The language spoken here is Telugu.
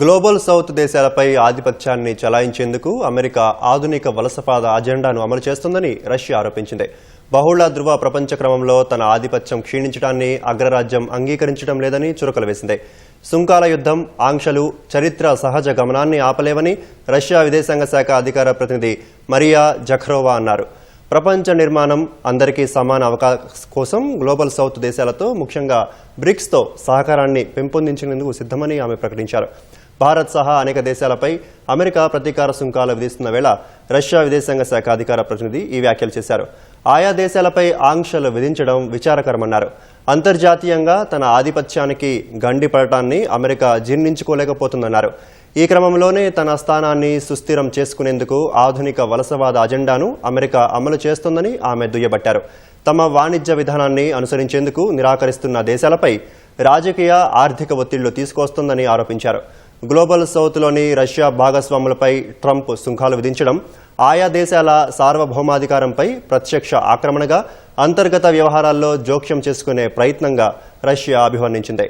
గ్లోబల్ సౌత్ దేశాలపై ఆధిపత్యాన్ని చలాయించేందుకు అమెరికా ఆధునిక వలసపాద అజెండాను అమలు చేస్తుందని రష్యా ఆరోపించింది. బహుళ ధృవ ప్రపంచ క్రమంలో తన ఆధిపత్యం క్షీణించడాన్ని అగ్రరాజ్యం అంగీకరించడం లేదని చురకలు వేసింది. సుంకాల యుద్ధం ఆంక్షలు చరిత్ర సహజ గమనాన్ని ఆపలేవని రష్యా విదేశాంగ శాఖ అధికార ప్రతినిధి మరియా జఖ్రోవా అన్నారు. ప్రపంచ నిర్మాణం అందరికీ సమాన అవకాశం కోసం గ్లోబల్ సౌత్ దేశాలతో ముఖ్యంగా బ్రిక్స్తో సహకారాన్ని పెంపొందించేందుకు సిద్ధమని ఆమె ప్రకటించారు. భారత్ సహా అనేక దేశాలపై అమెరికా ప్రతీకార సుంకాలు విధిస్తున్న వేళ రష్యా విదేశాంగ శాఖ అధికార ప్రతినిధి ఈ వ్యాఖ్యలు చేశారు. ఆయా దేశాలపై ఆంక్షలు విధించడం విచారకరమన్నారు. అంతర్జాతీయంగా తన ఆధిపత్యానికి గండిపడటాన్ని అమెరికా జీర్ణించుకోలేకపోతుందన్నారు. ఈ క్రమంలోనే తన స్థానాన్ని సుస్థిరం చేసుకునేందుకు ఆధునిక వలసవాద అజెండాను అమెరికా అమలు చేస్తోందని ఆమె దుయ్యబట్టారు. తమ వాణిజ్య విధానాన్ని అనుసరించేందుకు నిరాకరిస్తున్న దేశాలపై రాజకీయ ఆర్థిక ఒత్తిళ్ళు తీసుకొస్తోందని ఆరోపించారు. గ్లోబల్ సౌత్లోని రష్యా భాగస్వాములపై ట్రంప్ సుంకాలు విధించడం ఆయా దేశాల సార్వభౌమాధికారంపై ప్రత్యక్ష ఆక్రమణగా అంతర్గత వ్యవహారాల్లో జోక్యం చేసుకునే ప్రయత్నంగా రష్యా అభివర్ణించింది.